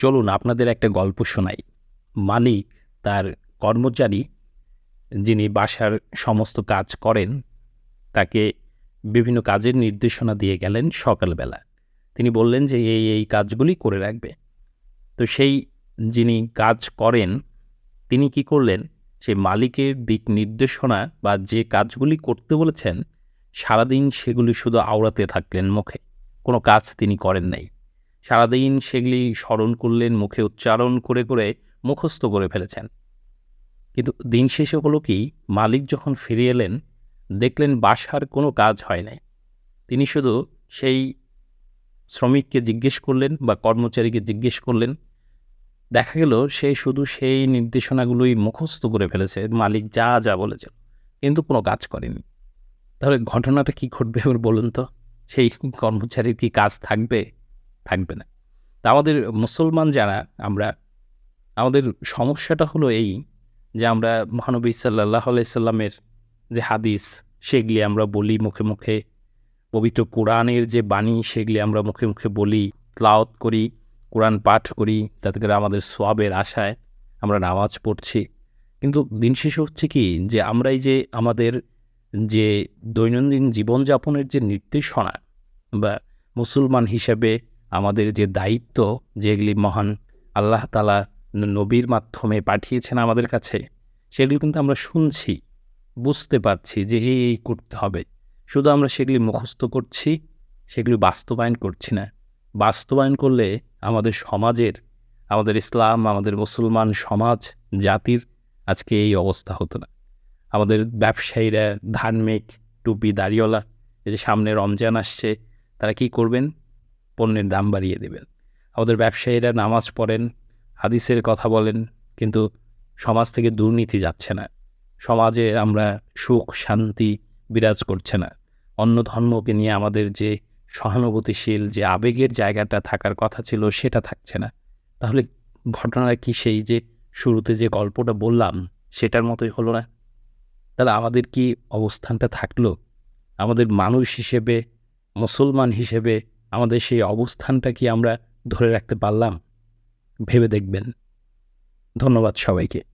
চলুন আপনাদের একটা গল্প শোনাই। মালিক তার কর্মচারী, যিনি বাসার সমস্ত কাজ করেন, তাকে বিভিন্ন কাজের নির্দেশনা দিয়ে গেলেন সকালবেলা। তিনি বললেন যে, এই এই কাজগুলি করে রাখবে। তো সেই যিনি কাজ করেন, তিনি কি করলেন? সেই মালিকের দিক নির্দেশনা বা যে কাজগুলি করতে বলেছেন, সারাদিন সেগুলি শুধু আওড়াতে থাকলেন মুখে। কোনো কাজ তিনি করেন নাই। সারাদিন সেগুলি স্মরণ করলেন, মুখে উচ্চারণ করে করে মুখস্থ করে ফেলেছেন। কিন্তু দিন শেষে হলো কি মালিক যখন ফিরে এলেন, দেখলেন বাসার কোনো কাজ হয় নাই। তিনি শুধু সেই শ্রমিককে জিজ্ঞেস করলেন বা কর্মচারীকে জিজ্ঞেস করলেন। দেখা গেল সে শুধু সেই নির্দেশনাগুলোই মুখস্থ করে ফেলেছে, মালিক যা যা বলেছে কিন্তু কোনো কাজ করেনি তাহলে ঘটনাটা কি ঘটবে এবার বলুন তো? সেই কর্মচারীর কি কাজ থাকবে? থাকবে না। তা আমাদের মুসলমান যারা, আমরা, আমাদের সমস্যাটা হলো এই যে আমরা মহানবী সাল্লাহ আলাইসাল্লামের যে হাদিস, সেগুলি আমরা বলি মুখে মুখে। পবিত্র কোরআনের যে বাণী, সেগুলি আমরা মুখে মুখে বলি ক্লাউত করি, কোরআন পাঠ করি, তাতে করে আমাদের সোয়াবের আশায় আমরা নামাজ পড়ছি। কিন্তু দিন শেষে হচ্ছে কি যে আমরা এই যে আমাদের যে দৈনন্দিন জীবনযাপনের যে নির্দেশনা বা মুসলমান হিসেবে আমাদের যে দায়িত্ব যেগুলি মহান আল্লাহ তালা নবীর মাধ্যমে পাঠিয়েছেন আমাদের কাছে, সেগুলি কিন্তু আমরা শুনছি, বুঝতে পারছি যে এই এই করতে হবে। শুধু আমরা সেগুলি মুখস্থ করছি, সেগুলি বাস্তবায়ন করছি না। বাস্তবায়ন করলে আমাদের সমাজের, আমাদের ইসলাম, আমাদের মুসলমান সমাজ, জাতির আজকে এই অবস্থা হতো না। আমাদের ব্যবসায়ীরা, ধার্মিক টুপি, দাড়িওয়ালা, এই যে সামনে রমজান আসছে, তারা কি করবেন? পণ্যের দাম বাড়িয়ে দেবেন। আমাদের ব্যবসায়ীরা নামাজ পড়েন, হাদিসের কথা বলেন, কিন্তু সমাজ থেকে দুর্নীতি যাচ্ছে না। সমাজে আমরা সুখ, শান্তি বিরাজ করছে না। অন্য ধর্মকে নিয়ে আমাদের যে সহানুভূতিশীল, যে আবেগের জায়গাটা থাকার কথা ছিল সেটা থাকছে না। তাহলে ঘটনা কি সেই যে শুরুতে যে গল্পটা বললাম, সেটার মতোই হলো না? তাহলে আমাদের কি অবস্থানটা থাকল? আমাদের মানুষ হিসেবে, মুসলমান হিসেবে আমাদের সেই অবস্থানটা কি আমরা ধরে রাখতে পারলাম? ভেবে দেখবেন। ধন্যবাদ সবাইকে।